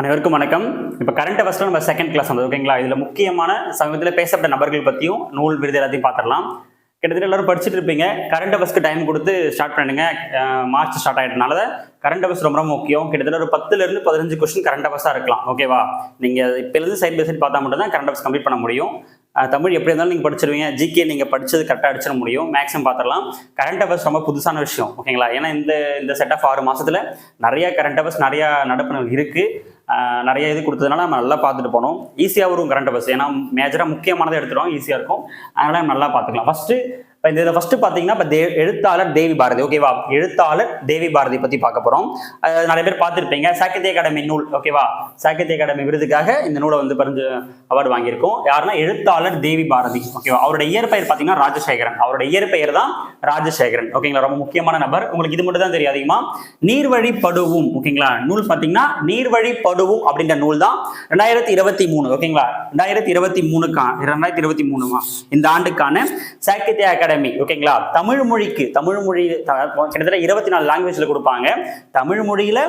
அனைவருக்கும் வணக்கம். இப்போ கரண்ட் அஃபேர்ஸ்ல நம்ம செகண்ட் கிளாஸ் வந்தது ஓகேங்களா இதில் முக்கியமான சமீபத்தில் பேசப்பட்ட நபர்கள் பற்றியும் நூல் விருது எல்லாத்தையும் பார்த்துடலாம். கிட்டத்தட்ட எல்லாரும் படிச்சுட்டு இருப்பீங்க. கரண்ட் அஃபர்ஸ்க்கு டைம் கொடுத்து ஸ்டார்ட் பண்ணுங்க. மார்ச் ஸ்டார்ட் ஆகிட்டனால கரண்ட் அஃபேர்ஸ் ரொம்ப ரொம்ப முக்கியம். கிட்டத்தட்ட ஒரு பத்துல இருந்து பதினஞ்சு கொஸ்டின் கரண்ட் அஃபேர்ஸாக இருக்கலாம் ஓகேவா நீங்கள் இப்போலேருந்து சைட் பை சைட் பார்த்தா மட்டும் தான் கரண்ட் அஃபேர்ஸ் கம்ப்ளீட் பண்ண முடியும். தமிழ் எப்படி இருந்தாலும் நீங்கள் படிச்சிருவீங்க. ஜிகே நீங்கள் படிச்சது கரெக்டாக அடிச்சிட முடியும். மேக்ஸிமம் பார்த்துடலாம். கரண்ட் அஃபேர்ஸ் ரொம்ப புதுசான விஷயம் ஓகேங்களா ஏன்னா இந்த இந்த செட் ஆஃப் ஆறு மாதத்தில் நிறையா கரண்ட் அஃபேர்ஸ் நிறையா நடப்புகள் இருக்குது நிறைய இது கொடுத்ததுனால நம்ம நல்லா பார்த்துட்டு போனோம். ஈஸியாக வரும் கரண்ட் பஸ் ஏன்னா மேஜராக முக்கியமானதை எடுத்துடும் ஈஸியாக இருக்கும். அதனால் நம்ம நல்லா பார்த்துக்கலாம். ஃபஸ்ட்டு இப்போ இந்த இதில் ஃபஸ்ட்டு பார்த்தீங்கன்னா இப்போ தே எழுத்தாளர் தேவி பாரதி. ஓகேவா எழுத்தாளர் தேவி பாரதி பற்றி பார்க்க போகிறோம் நிறைய பேர் பார்த்துருப்பீங்க. சாகித்ய அகாடமி நூல் ஓகேவா சாகித்ய அகாடமி விருதுக்காக இந்த நூலை வந்து பரிஞ்சு அவார்டு வாங்கியிருக்கோம். யாருன்னா எழுத்தாளர் தேவி பாரதி. ஓகேவா அவருடைய இயற்பெயர் பார்த்தீங்கன்னா ராஜசேகரன். அவருடைய இயற்பெயர் தான் ராஜசேகரன். ஓகேங்களா ரொம்ப முக்கியமான நபர். உங்களுக்கு இது மட்டும் தான் தெரியும் அதிகமா. நீர்வழி படுவும். ஓகேங்களா நூல் பார்த்தீங்கன்னா நீர்வழி படுவும் அப்படின்ற நூல் தான் ரெண்டாயிரத்தி இருபத்தி மூணு. ஓகேங்களா ரெண்டாயிரத்தி இருபத்தி மூணுக்கா ரெண்டாயிரத்தி இருபத்தி மூணுமா? இந்த ஆண்டுக்கான சாகித்ய அகாடமி ஓகேங்களா தமிழ் மொழிக்கு தமிழ் மொழி கிட்டத்தட்ட இருபத்தி நாலு லாங்குவேஜ்ல கொடுப்பாங்க. தமிழ் மொழியில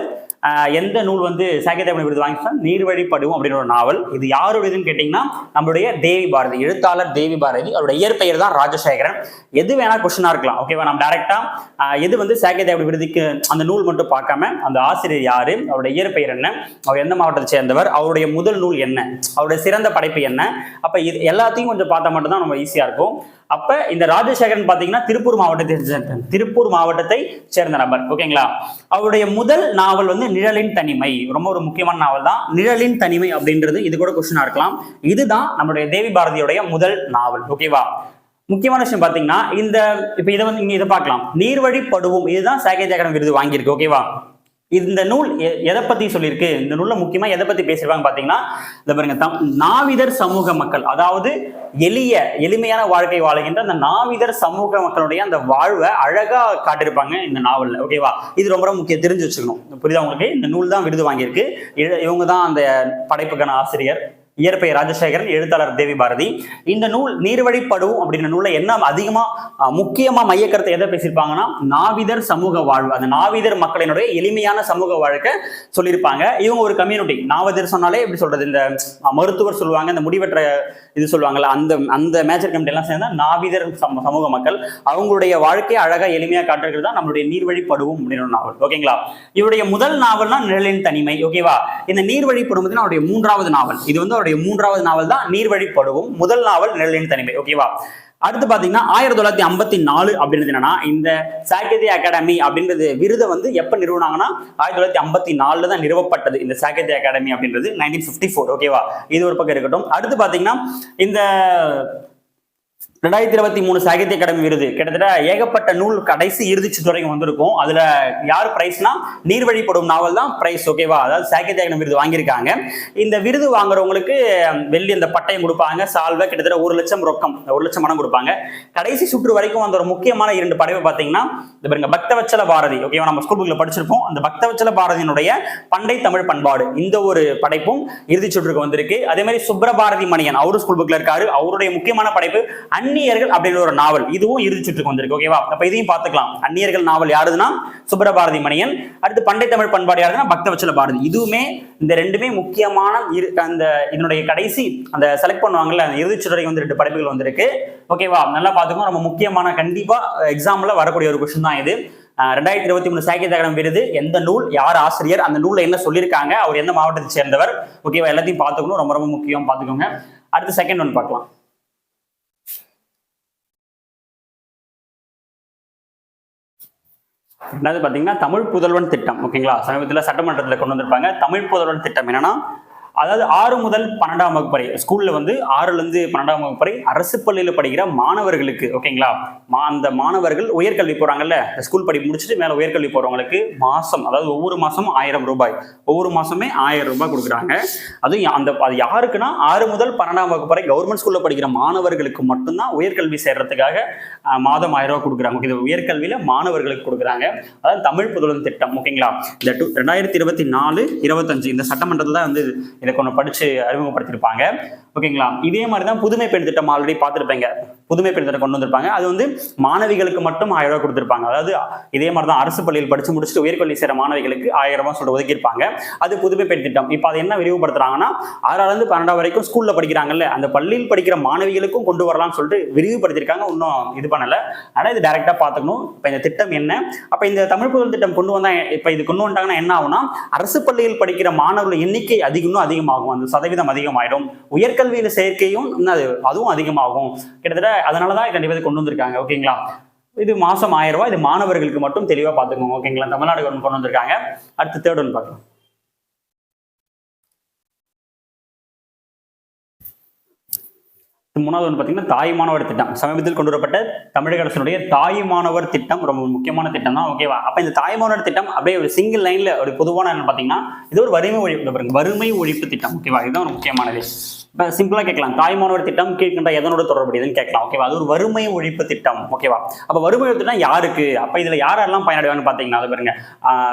எந்த நூல் வந்து சாகித்ய விருது வாங்கிச்சா நீர்வழி படுவும் அப்படின்னு ஒரு நாவல். இது யாருடையதுன்னு கேட்டிங்கன்னா நம்மளுடைய தேவி பாரதி எழுத்தாளர் தேவி பாரதி. அவருடைய இயற்பெயர் தான் ராஜசேகரன். எது வேணா கொஸ்டினா இருக்கலாம் ஓகேவா நம்ம டேரக்டா எது வந்து சாகித்ய விருதுக்கு அந்த நூல் மட்டும் பார்க்காம அந்த ஆசிரியர் யாரு? அவருடைய இயற்பெயர் என்ன? அவர் எந்த மாவட்டத்தை சேர்ந்தவர்? அவருடைய முதல் நூல் என்ன? அவருடைய சிறந்த படைப்பு என்ன? அப்ப இது எல்லாத்தையும் கொஞ்சம் பார்த்தா மட்டும்தான் ரொம்ப நம்ம ஈஸியா இருக்கும். அப்ப இந்த ராஜசேகரன் பாத்தீங்கன்னா திருப்பூர் மாவட்டத்தை சேர்ந்த திருப்பூர் மாவட்டத்தை சேர்ந்த நபர். ஓகேங்களா? அவருடைய முதல் நாவல் வந்து நிழலின் தனிமை. ரொம்ப ஒரு முக்கியமான நாவல் தான். நிழலின் தனிமை அப்படின்றது இது கூட கொஸ்டினா இருக்கலாம். இதுதான் நம்மளுடைய தேவி பாரதியுடைய முதல் நாவல். ஓகேவா? முக்கியமான விஷயம் பாத்தீங்கன்னா இந்த இப்ப இதை வந்து இங்க இதை பார்க்கலாம். நீர்வழி படுவோம். இதுதான் சேகர் அகாடமி விருது வாங்கியிருக்கு. ஓகேவா? இந்த நூல் எ- எதை பத்தி சொல்லியிருக்கு? இந்த நூல்ல முக்கியமா எதை பத்தி பேசிருக்காங்க பாத்தீங்கன்னா இந்த பாருங்க தம் நாவிதர் சமூக மக்கள் அதாவது எளிய எளிமையான வாழ்க்கை வாழுகின்ற அந்த நாவிதர் சமூக மக்களுடைய அந்த வாழ்வை அழகா காட்டியிருப்பாங்க இந்த நாவல்ல ஓகேவா இது ரொம்ப ரொம்ப முக்கியம் தெரிஞ்சு வச்சுக்கணும். புரியுதா உங்களுக்கு? இந்த நூல் தான் விருது வாங்கியிருக்கு. இழ- இவங்க தான் அந்த படைப்புக்கான ஆசிரியர். இயற்பெயர் ராஜசேகரன் எழுத்தாளர் தேவி பாரதி. இந்த நூல் நீர்வழிப்படும் அப்படின்ற நூலில் என்ன அதிகமாக முக்கியமாக மையக்கருத்தை எதை பேசியிருப்பாங்கன்னா நாவிதர் சமூக வாழ்வு. அந்த நாவிதர் மக்களினுடைய எளிமையான சமூக வாழ்க்கை சொல்லியிருப்பாங்க. இவங்க ஒரு கம்யூனிட்டி நாவதர் சொன்னாலே எப்படி சொல்றது இந்த மருத்துவர் சொல்லுவாங்க இந்த முடிவற்ற இது சொல்லுவாங்கல்ல அந்த அந்த மேஜர் கமிட்டி எல்லாம் சேர்ந்தா நாவிதர் சம- சமூக மக்கள். அவங்களுடைய வாழ்க்கையை அழகா எளிமையாக காட்டுறது தான் நம்மளுடைய நீர்வழிப்படுவோம் அப்படின்ற நாவல். ஓகேங்களா இவருடைய முதல் நாவல்னா நிழலின் தனிமை. ஓகேவா இந்த நீர்வழிப்படுவது அவருடைய மூன்றாவது நாவல். இது வந்து அவருடைய மூன்றாவது நாவல் தான் நீர்வழிப்படுவும். முதல் நாவல் நிழலின் தனிமை. ஓகேவா அடுத்து பாத்தீங்கன்னா ஆயிரத்தி தொள்ளாயிரத்தி ஐம்பத்தி நாலு அப்படின்றது என்னன்னா இந்த சாகித்ய அகாடமி அப்படின்றது விருதை வந்து எப்ப நிறுவனாங்கன்னா ஆயிரத்தி தொள்ளாயிரத்தி ஐம்பத்தி நாலுல தான் நிறுவப்பட்டது இந்த சாகித்ய அகாடமி அப்படின்றது நைன்டீன் பிப்டி ஃபோர் ஓகேவா இது ஒரு பக்கம் இருக்கட்டும். அடுத்து பாத்தீங்கன்னா இந்த ரெண்டாயிரத்தி இருபத்தி மூணு சாகித்ய அகாடமி விருது. கிட்டத்தட்ட ஏகப்பட்ட நூல் கடைசி இறுதிச்சு வரைக்கும் வந்திருக்கும். அதுல யார் பிரைஸ்னா நீர்வழிப்படும் நாவல் தான் பிரைஸ் ஓகேவா அதாவது சாகித்ய அகாடமி விருது வாங்கியிருக்காங்க. இந்த விருது வாங்குறவங்களுக்கு வெள்ளி அந்த பட்டயம் கொடுப்பாங்க. சால்வை கிட்டத்தட்ட ஒரு லட்சம் ரொக்கம் ஒரு லட்சம் பணம் கொடுப்பாங்க. கடைசி சுற்று வரைக்கும் வந்த ஒரு முக்கியமான இரண்டு படைப்பு பார்த்தீங்கன்னா இந்த பாருங்க பக்தவச்சல பாரதி ஓகேவா நம்ம ஸ்கூல் புக்ல படிச்சிருப்போம். அந்த பக்தவச்சல பாரதியினுடைய பண்டை தமிழ் பண்பாடு இந்த ஒரு படைப்பும் இறுதி சுற்றுக்கு வந்திருக்கு. அதே மாதிரி சுப்ரபாரதி மணியன் அவரு ஸ்கூல் புக்ல இருக்காரு. அவருடைய முக்கியமான படைப்பு அந்நியர்கள் அப்படின்னு ஒரு நாவல். இதுவும் இறுதி சுற்றுக்கு வந்திருக்கு ஓகேவா அப்ப இதையும் பார்த்துக்கலாம். அந்நியர்கள் நாவல் யாருதுன்னா? சுப்ரபாரதி மணியன். அடுத்து பண்டை தமிழ் பண்பாடு யாருன்னா பக்தவச்சல பாரதி. இதுவுமே இந்த ரெண்டுமே முக்கியமான அந்த இதனுடைய கடைசி அந்த செலக்ட் பண்ணுவாங்கல்ல அந்த இறுதி சுற்றுக்கு வந்து ரெண்டு படைப்புகள் வந்திருக்கு. ஓகேவா நல்லா பார்த்துக்கோ ரொம்ப முக்கியமான கண்டிப்பா எக்ஸாம்ல வரக்கூடிய ஒரு கொஸ்டின் தான் இது. அஹ் ரெண்டாயிரத்தி இருபத்தி மூணு சாகித்ய அகாடமி விருது. எந்த நூல் யார் ஆசிரியர் அந்த நூல்ல என்ன சொல்லியிருக்காங்க? அவர் எந்த மாவட்டத்தை சேர்ந்தவர்? ஓகேவா எல்லாத்தையும் பார்த்துக்கணும். ரொம்ப ரொம்ப முக்கியம். பார்த்துக்கோங்க. அடுத்து செகண்ட் ஒன் பார்க்கலாம். ரெண்டாவது பார்த்தீங்கன்னா தமிழ் புதல்வன் திட்டம் ஓகேங்களா? சமீபத்தில் சட்டமன்றத்தில் கொண்டு வந்திருப்பாங்க. தமிழ் புதல்வன் திட்டம் என்னன்னா அதாவது ஆறு முதல் பன்னெண்டாம் வகுப்பு வரை ஸ்கூல்ல வந்து ஆறுலேருந்து பன்னெண்டாம் வகுப்பு வரை அரசு பள்ளியில் படிக்கிற மாணவர்களுக்கு ஓகேங்களா மா- அந்த மாணவர்கள் உயர்கல்வி போகிறாங்கல்ல ஸ்கூல் படி முடிச்சுட்டு மேலே உயர்கல்வி போகிறவங்களுக்கு மாதம் அதாவது ஒவ்வொரு மாதமும் ஆயிரம் ரூபாய். ஒவ்வொரு மாதமே ஆயிரம் ரூபாய் கொடுக்குறாங்க. அதுவும் அந்த அது யாருக்குன்னா ஆறு முதல் பன்னெண்டாம் வகுப்பு வரை கவர்மெண்ட் ஸ்கூலில் படிக்கிற மாணவர்களுக்கு மட்டும்தான் உயர்கல்வி சேர்றதுக்காக மாதம் ஆயிரம் ரூபாய் கொடுக்குறாங்க. இது உயர்கல்வியில் மாணவர்களுக்கு கொடுக்குறாங்க. அதாவது தமிழ் புதுவன் திட்டம் ஓகேங்களா இந்த டூ ரெண்டாயிரத்தி இருபத்தி நாலு இருபத்தஞ்சு இந்த சட்டமன்றத்தில் தான் வந்து இதை கொஞ்சம் படிச்சு அறிமுகப்படுத்தியிருப்பாங்க ஓகேங்களா இதே மாதிரி தான் புதுமை பெண் திட்டம் ஆல்ரெடி பார்த்துருப்பேங்க. புதுமை பெண் திட்டம் கொண்டு வந்திருப்பாங்க. அது வந்து மாணவிகளுக்கு மட்டும் ஆயிரம் ரூபாய் கொடுத்துருப்பாங்க. அதாவது இதே மாதிரி தான் அரசு பள்ளியில் படிச்சு முடிச்சுட்டு உயர்கல்வி சேர மாணவிகளுக்கு ஆயிரம் ரூபாய் சொல்லிட்டு ஒதுக்கியிருப்பாங்க. அது புதுமை பெண் திட்டம். இப்போ அதை என்ன விரிவுபடுத்துறாங்கன்னா ஆறாவது பன்னெண்டாவது வரைக்கும் ஸ்கூல்ல படிக்கிறாங்கல்ல அந்த பள்ளியில் படிக்கிற மாணவிகளுக்கும் கொண்டு வரலாம்னு சொல்லிட்டு விரிவுபடுத்திருக்காங்க இன்னும் இது பண்ணல. ஆனால் இது டைரக்டா பார்த்துக்கணும். இப்போ இந்த திட்டம் என்ன? அப்போ இந்த தமிழ் புதல் திட்டம் கொண்டு வந்தா இப்போ இது கொண்டு வந்துட்டாங்கன்னா என்ன ஆகும்னா அரசு பள்ளியில் படிக்கிற மாணவர்கள் எண்ணிக்கை அதிகம் இன்னும் அதிகமாகும். அந்த சதவீதம் அதிகமாயிடும். உயர்கல்வியில் சேர்க்கையும் இன்னும் அது அதுவும் அதிகமாகும். கிட்டத்தட்ட அதனால தான் கண்டிப்பாக இது கொண்டு வந்திருக்காங்க ஓகேங்களா? இது மாசம் ஆயிரம் ரூபாய் இது மாணவர்களுக்கு மட்டும் தெளிவாக பார்த்துக்கோங்க ஓகேங்களா? தமிழ்நாடு கவர்மெண்ட் கொண்டு வந்திருக்காங்க. அடுத்து தேர்ட் ஒன் பார்க்கலாம். மூணாவது ஒன்று பார்த்தீங்கன்னா தாய் மாணவர் திட்டம். சமீபத்தில் கொண்டு வரப்பட்ட தமிழக அரசினுடைய தாய் மாணவர் திட்டம் ரொம்ப முக்கியமான திட்டம் தான் ஓகேவா? அப்போ இந்த தாய் மாணவர் திட்டம் அப்படியே ஒரு சிங்கிள் லைன்ல ஒரு பொதுவான என்ன பார்த்தீங்கன்னா இது ஒரு வறுமை ஒழிப்பு பாருங்க வறுமை ஒழிப்பு திட்டம் ஓகேவா? இதுதான் ஒரு முக்கியமானது. சிம்பிளாக கேட்கலாம். தாய் மாணவர் திட்டம் கீழ்கண்ட எதனோட தொடர்புடையதுன்னு கேட்கலாம். ஓகேவா அது ஒரு வறுமை ஒழிப்பு திட்டம். ஓகேவா அப்போ வறுமை ஒழிப்பு திட்டம் யாருக்கு? அப்போ இதில் யாரெல்லாம் பயனடைவான்னு பார்த்தீங்கன்னா அது பாருங்க.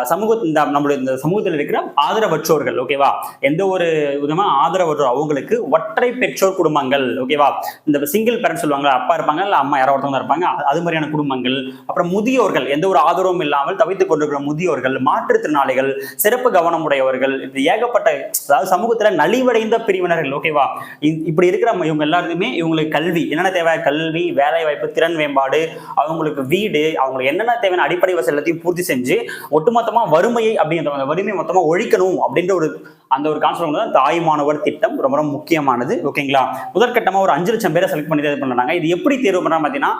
சமூக இந்த நம்மளுடைய இந்த சமூகத்தில் இருக்கிற ஆதரவற்றோர்கள். ஓகேவா எந்த ஒரு விதமாக ஆதரவற்றோர்? அவங்களுக்கு ஒற்றை பெற்றோர் குடும்பங்கள். ஓகேவா இந்த சிங்கிள் பேரண்ட் சொல்லுவாங்க அப்பா இருப்பாங்க இல்லை அம்மா யாரோ ஒருத்தவங்க இருப்பாங்க அது- மாதிரியான குடும்பங்கள். அப்புறம் முதியோர்கள் எந்த ஒரு ஆதரவும் இல்லாமல் தவித்துக் கொண்டிருக்கிற முதியோர்கள் மாற்றுத்திறனாளிகள் சிறப்பு கவனம் உடையவர்கள் இப்படி ஏகப்பட்ட அதாவது சமூகத்தில் நலிவடைந்த பிரிவினர்கள். ஓகேவா இப்படி இருக்கிற இவங்க எல்லாருக்குமே இவங்களுக்கு கல்வி. என்னென்ன தேவை? கல்வி வேலை வாய்ப்பு திறன் மேம்பாடு அவங்களுக்கு வீடு அவங்களுக்கு என்னென்ன தேவையான அடிப்படை வசதி எல்லாத்தையும் பூர்த்தி செஞ்சு ஒட்டுமொத்தமா வறுமையை அப்படின்ற வறுமை வறுமையை மொத்தமா ஒழிக்கணும் அப்படின்ற ஒரு அந்த ஒரு கான்செப்ட் தான் தாய் மாணவர் திட்டம் ரொம்ப ரொம்ப முக்கியமானது. ஓகேங்களா முதற்கட்டமாக ஒரு அஞ்சு லட்சம் பேரை செலக்ட் பண்ணி இது பண்ணாங்க இது எப்படி தேர்வு பண்ணுறாங்க பார்த்தீங்கன்னா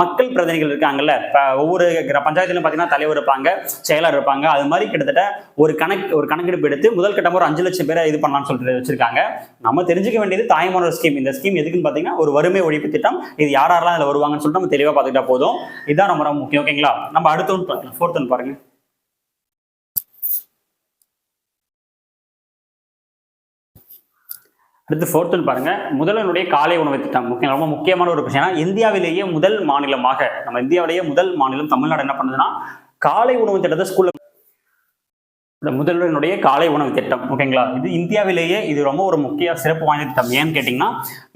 மக்கள் பிரதிநிதிகள் இருக்காங்கல்ல இப்போ ஒவ்வொரு கிர- பஞ்சாயத்துலையும் பார்த்தீங்கன்னா தலைவர் இருப்பாங்க செயலர் இருப்பாங்க. அது மாதிரி கிட்டத்தட்ட ஒரு கணக்கு ஒரு கணக்கெடுப்பு எடுத்து முதல் கட்டமா ஒரு அஞ்சு லட்சம் பேரை இது பண்ணலாம்னு சொல்லிட்டு வச்சிருக்காங்க. நம்ம தெரிஞ்சுக்க வேண்டியது தாய்மானவர் ஸ்கீம் இந்த ஸ்கீம் எதுக்குன்னு பார்த்தீங்கன்னா ஒரு வறுமை ஒழிப்பு திட்டம். இது யார் யாரெல்லாம் இதில் வருவாங்கன்னு சொல்லிட்டு நம்ம தெளிவாக பார்த்துக்கிட்டா போதும். இதுதான் ரொம்ப ரொம்ப முக்கியம். ஓகேங்களா நம்ம அடுத்த ஒன்று பார்க்கலாம். ஃபோர்த் ஒன்று பாருங்கள் அடுத்து ஃபோர்த்துன்னு ஒன் பாருங்க. முதல்வனுடைய காலை உணவு திட்டம். முக்கியம் ரொம்ப முக்கியமான ஒரு விஷயம்னா இந்தியாவிலேயே முதல் மாநிலமாக நம்ம இந்தியாவிலேயே முதல் மாநிலம் தமிழ்நாடு என்ன பண்ணுதுன்னா காலை உணவு திட்டத்தை ஸ்கூல்ல இந்த முதல்வனுடைய காலை உணவு திட்டம். ஓகேங்களா இது இந்தியாவிலேயே இது ரொம்ப ஒரு முக்கிய சிறப்பு வாய்ந்த திட்டம். ஏன்னு கேட்டிங்கன்னா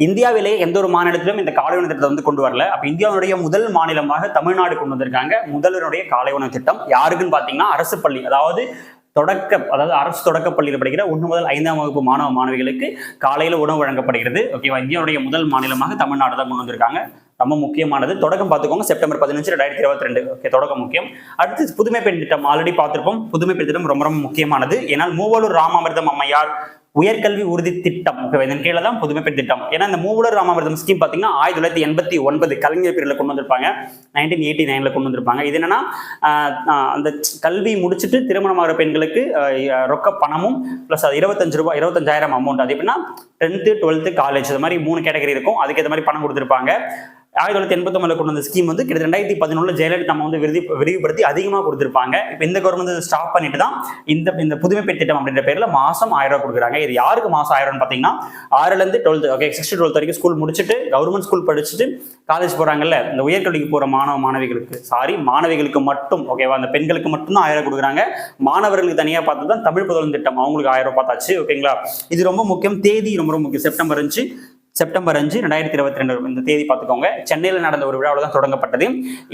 இந்தியாவிலேயே எந்த ஒரு மாநிலத்திலும் இந்த காலை உணவு திட்டத்தை வந்து கொண்டு வரல. அப்போ இந்தியாவுடைய முதல் மாநிலமாக தமிழ்நாடு கொண்டு வந்திருக்காங்க முதல்வருடைய காலை உணவு திட்டம். யாருக்குன்னு பார்த்தீங்கன்னா அரசு பள்ளி. அதாவது தொடக்க அதாவது அரசு தொடக்க பள்ளியில் படிக்கிற ஒன்று முதல் ஐந்தாம் வகுப்பு மாணவ மாணவிகளுக்கு காலையில் உணவு வழங்கப்படுகிறது. ஓகேவா இந்தியாவுடைய முதல் மாநிலமாக தமிழ்நாடு தான் கொண்டு வந்திருக்காங்க. ரொம்ப முக்கியமானது. தொடக்கம் பார்த்துக்கோங்க. செப்டம்பர் பதினஞ்சு ரெண்டாயிரத்தி இருபத்தி ரெண்டு ஓகே தொடக்கம் முக்கியம். அடுத்து புதுமை பெண் திட்டம். ஆல்ரெடி பார்த்துருப்போம். புதுமை பெண் திட்டம் ரொம்ப ரொம்ப முக்கியமானது. ஏன்னால் மூவலூர் ராமாமிர்தம் அம்மையார் உயர்கல்வி உறுதி திட்டம். இதன் கீழே தான் புதுமை பெண் திட்டம். ஏன்னா இந்த மூவலர் ராமாமிர்தம் ஸ்கீம் பார்த்தீங்கன்னா ஆயிரத்தி தொள்ளாயிரத்தி எண்பத்தி ஒன்பது கலைஞர் பீரியட்ல கொண்டு வந்திருப்பாங்க. நைன்டீன் எயிட்டி நைன்ல கொண்டு வந்திருப்பாங்க. இது என்னன்னா அந்த கல்வி முடிச்சுட்டு திருமணமாகிற பெண்களுக்கு ரொக்க பணமும் ப்ளஸ் அது இருபத்தஞ்சு ரூபாய் இருபத்தஞ்சாயிரம் அமௌண்ட் அது எப்படின்னா டென்த்து டுவெல்த்து காலேஜ் இது மாதிரி மூணு கேட்டகரி இருக்கும். அதுக்கேற்ற மாதிரி பணம் கொடுத்துருப்பாங்க. ஆயிரத்தி தொள்ளாயிரத்தி எண்பத்தொம்பதுல கொண்டு வந்த ஸ்கீம் வந்து கிட்டத்தட்ட ரெண்டாயிரத்தி பதினொன்று ஜெயலலிதா அம்மா வந்து விருதி விரிவுபடுத்தி அதிகமாக கொடுத்துருப்பாங்க. இப்போ இந்த கவர்மெண்ட் ஸ்டாப் பண்ணிட்டு தான் இந்த இந்த புதுமை பெண் திட்டம் அப்படின்ற பேரில் மாதம் ஆயிரம் ரூபா கொடுக்குறாங்க. இது யாருக்கு மாதம் ஆயிரம் பார்த்தீங்கன்னா ஆறுலேருந்து டுவெல்த் ஓகே சிக்ஸ்த் டுவெல்த் வரைக்கும் ஸ்கூல் முடிச்சுட்டு கவர்மெண்ட் ஸ்கூல் படிச்சுட்டு காலேஜ் போகிறாங்கல்ல இந்த உயர்கல்விக்கு போகிற மாணவ மாணவிகளுக்கு சாரி மாணவிகளுக்கு மட்டும் ஓகேவா அந்த பெண்களுக்கு மட்டும் தான் ஆயிரம் கொடுக்குறாங்க. மாணவர்களுக்கு தனியாக பார்த்து தான் தமிழ் புதல்வன் திட்டம் அவங்களுக்கு ஆயிரம் ரூபாய் பார்த்தாச்சு ஓகேங்களா இது ரொம்ப முக்கியம். தேதி ரொம்ப ரொம்ப முக்கியம். செப்டம்பர் இருந்துச்சு செப்டம்பர் அஞ்சு ரெண்டாயிரத்தி இருபத்தி ரெண்டு இந்த தேதி பார்த்துக்கோங்க. சென்னையில் நடந்த ஒரு விழாவில் தான் தொடங்கப்பட்டது.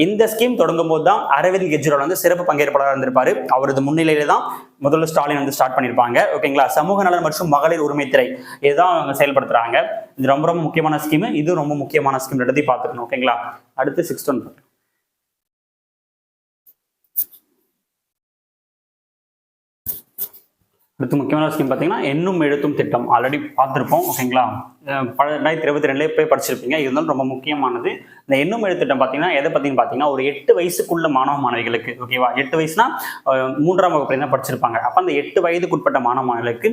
இந்த ஸ்கீம் தொடங்கும் போது தான் அரவிந்த் கெஜ்ரிவால் வந்து சிறப்பு பங்கேற்பாளராக இருந்திருப்பாரு. அவரது முன்னிலையில தான் முதல்ல ஸ்டாலின் வந்து ஸ்டார்ட் பண்ணியிருப்பாங்க. ஓகேங்களா சமூக நலன் மற்றும் மகளிர் உரிமைத்துறை இதுதான் அவங்க செயல்படுத்துறாங்க. இது ரொம்ப ரொம்ப முக்கியமான ஸ்கீம் இது ரொம்ப முக்கியமான ஸ்கீம் எடுத்து பார்த்துக்கணும். ஓகேங்களா அடுத்து சிக்ஸ்த் ஒன் அடுத்து முக்கியமான ஸ்கீம் பார்த்தீங்கன்னா எண்ணும் எழுத்தும் திட்டம். ஆல்ரெடி பார்த்துருப்போம் ஓகேங்களா பல ரெண்டாயிரத்தி இருபத்தி ரெண்டுலேயே போய் படிச்சிருப்பீங்க. இருந்தாலும் ரொம்ப முக்கியமானது இந்த எண்ணும் எழுத்து திட்டம் பார்த்தீங்கன்னா எதை பற்றின்னு பார்த்தீங்கன்னா ஒரு எட்டு வயசுக்குள்ள மாணவ மாணவிகளுக்கு ஓகேவா எட்டு வயசுனா மூன்றாம் வகுப்பு தான் படிச்சிருப்பாங்க. அப்போ அந்த எட்டு வயதுக்குட்பட்ட மாணவ மாணவிகளுக்கு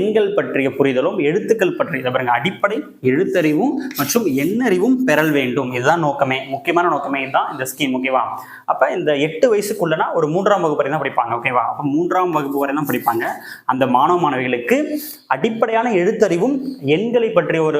எண்கள் பற்றிய புரிதலும் எழுத்துக்கள் பற்றிய இதை பாருங்க அடிப்படை எழுத்தறிவும் மற்றும் எண்ணறிவும் பெறல் வேண்டும். இதுதான் நோக்கமே. முக்கியமான நோக்கமே தான் இந்த ஸ்கீம் ஓகேவா அப்போ இந்த எட்டு வயசுக்குள்ளனா ஒரு மூன்றாம் வகுப்பு வரை தான் படிப்பாங்க ஓகேவா அப்போ மூன்றாம் வகுப்பு வரை தான் படிப்பாங்க. அந்த மாணவ மாணவிகளுக்கு அடிப்படையான எழுத்தறிவும் எண்களை பற்றிய ஒரு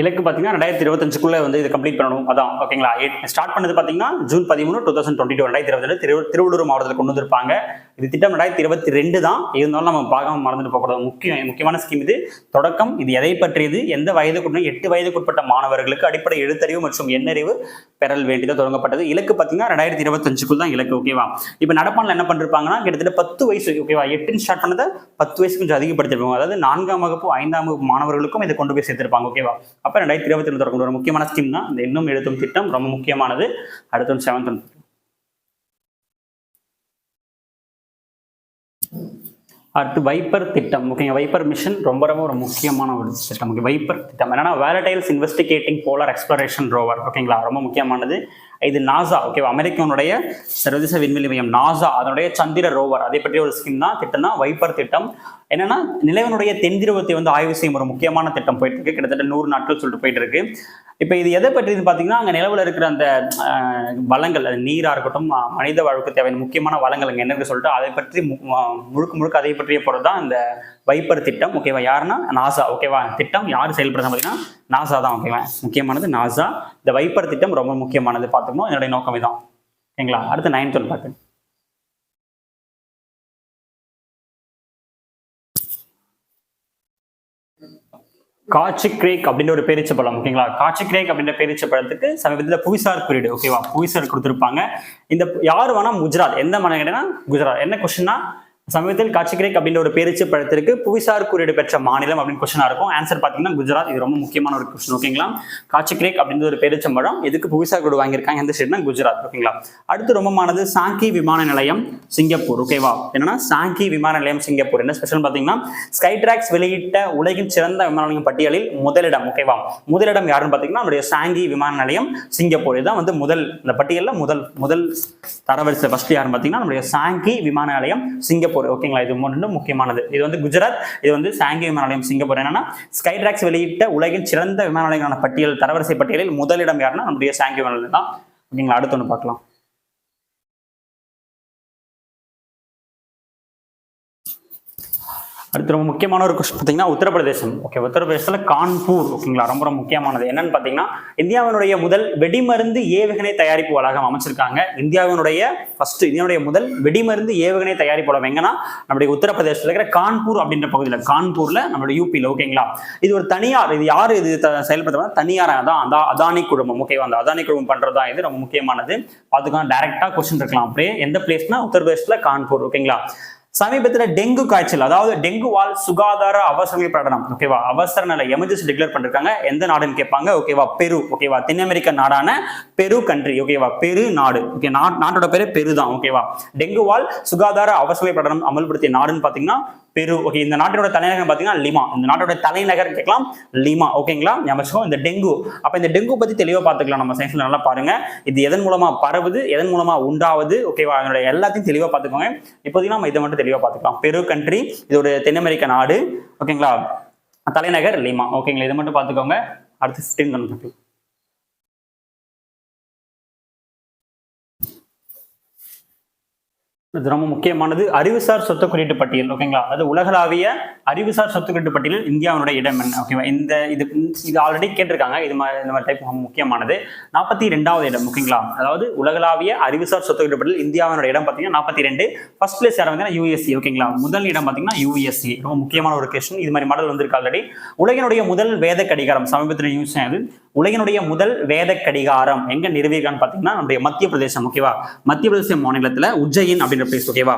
இலக்கு பார்த்தீங்கன்னா ரெண்டாயிரத்தி இருபத்தஞ்சுக்குள்ளே வந்து இது கம்ப்ளீட் பண்ணணும். அதான் ஓகேங்களா ஸ்டார்ட் பண்ணது பார்த்தீங்கன்னா ஜூன் பதிமூணு டூ தௌசண்ட் டுவெண்ட்டி டூ ரெண்டாயிரத்தி இருபத்தி ரெண்டு திருவள்ளூர் மாவட்டத்தில் கொண்டு வந்திருப்பாங்க. இது திட்டம் ரெண்டாயிரத்தி இருபத்தி ரெண்டு தான். இருந்தாலும் நம்ம பார்க்காம மறந்துட்டு போகக்கூடாது. முக்கிய முக்கியமான ஸ்கீம் இது. தொடக்கம் இது எதை பற்றியது? எந்த வயதுக்குட்பட எட்டு வயதுக்குட்பட்ட மாணவர்களுக்கு அடிப்படை எழுத்தறிவு மற்றும் எண்ணறிவு பெறல் வேண்டியதாக தொடங்கப்பட்டது. இலக்கு பார்த்தீங்கன்னா ரெண்டாயிரத்தி இருபத்தஞ்சுக்குள் தான் இலக்கு ஓகேவா இப்போ நடப்பானில் என்ன பண்ணிருப்பாங்கன்னா கிட்டத்தட்ட பத்து வயசு ஓகேவா எட்டுன்னு ஸ்டார்ட் பண்ணதை பத்து வயசு கொஞ்சம் அதிகப்படுத்திருப்பாங்க. அதாவது நான்காம் வகுப்பு ஐந்தாம் வகுப்பு மாணவர்களுக்கும் இதை கொண்டு போய் சேர்த்திருப்பாங்க ஓகேவா அப்போ ரெண்டாயிரத்தி இருபத்தி ரெண்டு கொண்டு ஒரு முக்கியமான ஸ்கீம் தான். இந்த இன்னும் எழுத்தும் திட்டம் ரொம்ப முக்கியமானது. அடுத்த செவன்த் அடுத்து வைப்பர் திட்டம். ஓகேங்க வைப்பர் மிஷன் ரொம்ப ரொம்ப ஒரு முக்கியமான ஒரு திட்டம். ஓகே வைப்பர் திட்டம். என்னன்னா volatiles investigating polar exploration rover ஓகேங்களா? ரொம்ப முக்கியமானது. இது நாசா ஓகேவா அமெரிக்கனுடைய சர்வதேச விண்வெளி மையம் நாசா அதனுடைய சந்திர ரோவர் அதை பற்றிய ஒரு ஸ்கீம் தான் திட்டம் தான் வைப்பர் திட்டம். என்னன்னா நிலவனுடைய தென்திருவத்தை வந்து ஆய்வு செய்யும் ஒரு முக்கியமான திட்டம் போயிட்டு இருக்கு. கிட்டத்தட்ட நூறு நாட்கள் சொல்லிட்டு போயிட்டு இருக்கு. இப்போ இது எதை பற்றியது பார்த்தீங்கன்னா அங்கே நிலவில் இருக்கிற அந்த வளங்கள் அது நீராக இருக்கட்டும் மனித வாழ்வுக்கு தேவையான முக்கியமான வளங்கள் அங்கே என்னன்னு சொல்லிட்டு அதை பற்றி மு- முழுக்க முழுக்க அதை பற்றிய பொருள் தான் இந்த வைப்பர் திட்டம் ஓகேவா? யாருன்னா? நாசா ஓகேவா? திட்டம் யார் செயல்படுறது பார்த்தீங்கன்னா நாசா தான் ஓகேவா? முக்கியமானது நாசா இந்த வைப்பர் திட்டம் ரொம்ப முக்கியமானது பார்த்துக்கணும் என்னுடைய நோக்கம் இதான் ஓகேங்களா? அடுத்து நைன்த் ஒன் பார்த்து காட்சி கிரேக் அப்படின்ற ஒரு பேரிச்ச பழம் ஓகேங்களா? காட்சி கிரேக் அப்படின்ற பேரிச்ச பழத்துக்கு சமீபத்தில் புவிசார் குறியீடு ஓகேவா? புவிசார் கொடுத்துருப்பாங்க. இந்த யார் வேணா குஜராத் எந்த மாநிலம் கேட்டீங்கன்னா குஜராத். என்ன கொஸ்டின்னா சமீபத்தில் காட்சி கிரேக் அப்படின்ற ஒரு பேரிச்சு பழத்திற்கு புவிசார் குறியீடு பெற்ற மாநிலம் அப்படின்னு கொஸ்டினா இருக்கும். ஆன்சர் பார்த்தீங்கன்னா குஜராத். இது ரொம்ப முக்கியமான ஒரு கொஸ்டின் ஓகேங்களா காட்சி கிரேக் அப்படின்ற ஒரு பேரிச்ச பழம் எதுக்கு புவிசார் குறியீடு வாங்கியிருக்காங்க? எந்த ஸ்டேட்னா குஜராத் ஓகேங்களா அடுத்து ரொம்பமானது சாங்கி விமான நிலையம் சிங்கப்பூர் ஓகேவா என்னன்னா சாங்கி விமான நிலையம் சிங்கப்பூர். என்ன ஸ்பெஷல் பார்த்தீங்கன்னா ஸ்கை டிராக்ஸ் வெளியிட்ட உலகின் சிறந்த விமான நிலையம் பட்டியலில் முதலிடம் ஓகேவா முதலிடம் யாருன்னு பார்த்தீங்கன்னா நம்முடைய சாங்கி விமான நிலையம் சிங்கப்பூர். இதுதான் வந்து முதல் இந்த பட்டியலில் முதல் முதல் தரவரிசை ஃபர்ஸ்ட் யாருன்னு பார்த்தீங்கன்னா நம்முடைய சாங்கி விமான நிலையம் சிங்கப்பூர். ஓகேங்களா இது மூணு முக்கியமானது. இது வந்து குஜராத் இது வந்து சாங்கி விமான நிலையம் சிங்கப்பூர். என்னன்னா ஸ்கைட்ராக்ஸ் வெளியிட்ட உலகின் சிறந்த விமான நிலையங்களான பட்டியல் தரவரிசை பட்டியலில் முதலிடம் யாருன்னா நம்முடைய சாங்கி விமான நிலையம் தான். ஓகேங்களா? அடுத்து ஒன்று பார்க்கலாம். அடுத்து ரொம்ப முக்கியமான ஒரு கொஸ்டின் பார்த்தீங்கன்னா உத்தரப்பிரதேசம். ஓகே உத்தரப்பிரதேசத்தில் கான்பூர் ஓகேங்களா ரொம்ப ரொம்ப முக்கியமானது. என்னன்னு பார்த்தீங்கன்னா இந்தியாவினுடைய முதல் வெடிமருந்து ஏவுகணை தயாரிப்பு வளாகம் அமைச்சிருக்காங்க. இந்தியாவினுடைய ஃபர்ஸ்ட் இந்தியாவுடைய முதல் வெடிமருந்து ஏவுகணை தயாரிப்பு வளம் எங்கன்னா நம்முடைய உத்தரப்பிரதேசத்தில் இருக்கிற கான்பூர் அப்படின்ற பகுதியில் கான்பூரில் நம்மளுடைய யூபியில் ஓகேங்களா இது ஒரு தனியார் இது யார் இது த- செயல்படுத்துறா தனியார் அதான் அந்த அதானி குழுமம் ஓகேவா அந்த அதானி குழுமம் பண்ணுறதா இது ரொம்ப முக்கியமானது. பார்த்துக்கலாம் டேரெக்டாக கொஸ்டின் இருக்கலாம். அப்படியே எந்த பிளேஸ்னா உத்தரப்பிரதேசத்தில் கான்பூர் ஓகேங்களா சமீபத்தில் டெங்கு காய்ச்சல் அதாவது டெங்குவால் சுகாதார அவசர பிரகடனம் ஓகேவா அவசர நிலை எமர்ஜென்சி டிக்ளேர் பண்ணிருக்காங்க. எந்த நாடுன்னு கேட்பாங்க ஓகேவா பெரு ஓகேவா தென் அமெரிக்க நாடான பெரு கண்ட்ரி ஓகேவா பெரு நாடு ஓகே நாட்டோட பேரு பெரு தான் ஓகேவா டெங்குவால் சுகாதார அவசர பிரகடனம் அமல்படுத்திய நாடுன்னு பார்த்தீங்கன்னா பெரு ஓகே இந்த நாட்டோட தலைநகரம் பார்த்தீங்கன்னா லிமா. இந்த நாட்டோட தலைநகர் கேட்கலாம் லிமா. ஓகேங்களா ஞாபகம் இந்த டெங்கு. அப்போ இந்த டெங்கு பற்றி தெளிவாக பார்த்துக்கலாம் நம்ம சயின்ஸில் நல்லா பாருங்க. இது எதன் மூலமாக பரவுது எதன் மூலமாக உண்டாவது ஓகேவா அதனுடைய எல்லாத்தையும் தெளிவாக பார்த்துக்கோங்க. இப்போதைக்கு நம்ம இதை மட்டும் தெளிவாக பார்த்துக்கலாம். பெரு கண்ட்ரி இது ஒரு தென் அமெரிக்க நாடு ஓகேங்களா தலைநகர் லிமா. ஓகேங்களா இதை மட்டும் பார்த்துக்கோங்க. அடுத்து ஸ்டிங் கணக்கு இது ரொம்ப முக்கியமானது அறிவுசார் சொத்து குறியீட்டு பட்டியல் ஓகேங்களா அது உலகளாவிய அறிவுசார் சொத்து குறியீட்டு பட்டியலில் இந்தியாவினுடைய இடம் என்ன ஓகேவா இந்த இது இது ஆல்ரெடி கேட்டிருக்காங்க. இது மாதிரி இந்த மாதிரி டைப் முக்கியமானது. நாற்பத்தி ரெண்டாவது இடம் ஓகேங்களா அதாவது உலகளாவிய அறிவுசார் சொத்து குறியீட்டு பட்டியல் இந்தியாவினுடைய இடம் பார்த்தீங்கன்னா நாற்பத்தி ரெண்டு ஃபர்ஸ்ட் பிளேஸ் யாரும் வந்து யூஎஸ்சி ஓகேங்களா முதல் இடம் பார்த்தீங்கன்னா யூஎஸ்சி ரொம்ப முக்கியமான ஒரு கொஸ்டின் இது மாதிரி மாடல் வந்திருக்கு ஆல்ரெடி உலகினுடைய முதல் வேத கடிகாரம் சமீபத்தில் நியூஸ் அது. உலகினுடைய முதல் வேத கடிகாரம் எங்க நிறுவியிருக்கான்னு பார்த்தீங்கன்னா நம்முடைய மத்திய பிரதேசம் ஓகேவா மத்திய பிரதேச மாநிலத்தில் உஜ்ஜயின் அப்படின்ற பிளேஸ் ஓகேவா?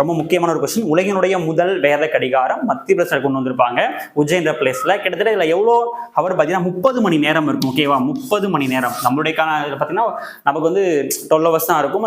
ரொம்ப முக்கியமான ஒரு கொஸ்டின் உலகினுடைய முதல் வேத கடிகாரம் மத்திய பிரதேச கொண்டு வந்திருப்பாங்க. உஜ்ஜயின்ற பிளேஸ்ல கிட்டத்தட்ட இதுல எவ்வளோ அவர் பார்த்தீங்கன்னா முப்பது மணி நேரம் இருக்கும். ஓகேவா? முப்பது மணி நேரம். நம்மளுடைய பார்த்தீங்கன்னா நமக்கு வந்து டுவெல் ஹவர்ஸ் தான் இருக்கும்.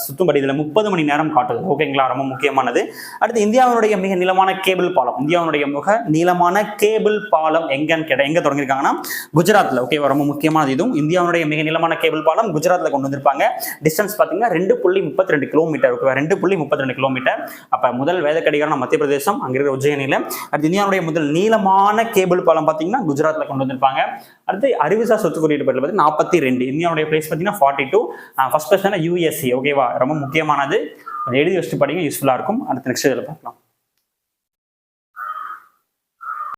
சுத்தும் படி இதில் முப்பது மணி நேரம் காட்டுது. ஓகேங்களா? ரொம்ப முக்கியமானது. அடுத்து இந்தியாவினுடைய மிக நீளமான கேபிள் பாலம். இந்தியாவினுடைய மிக நீளமான கேபிள் பாலம் எங்கன்னு கேட்ட எங்க தொடங்கியிருக்காங்கன்னா குஜராத்ல. ஓகேவா? ரொம்ப முக்கியமானது இதுவும். இந்தியாவுடைய மிக நீளமான கேபிள் பாலம் குஜராத்ல கொண்டு வந்திருப்பாங்க. டிஸ்டன்ஸ் பார்த்தீங்கன்னா ரெண்டு புள்ளி முப்பத்தி ரெண்டு கிலோமீட்டர் ஓகேவா ரெண்டு புள்ளி முப்பத்தி ரெண்டு கிலோமீட்டர் அப்ப முதல் வேதக்கடிகாரம் மத்திய பிரதேசம் அங்க இருக்கிற உஜ்ஜயினில. அடுத்து இந்தியாவுடைய முதல் நீளமான கேபிள் பாலம் பார்த்தீங்கன்னா குஜராத்ல கொண்டு வந்திருப்பாங்க. அடுத்து அறிவுசார் சொத்து குறியீடு பட்டியல் பார்த்தீங்கன்னா நாற்பத்தி ரெண்டு இந்தியாவுடைய பிளேஸ் பார்த்தீங்கன்னா forty two first place USC ஓகேவா ரொம்ப முக்கியமானது. எழுதி வச்சுட்டு படிங்க யூஸ்ஃபுல்லாக இருக்கும். அடுத்து நெக்ஸ்ட் இதில் பார்க்கலாம்.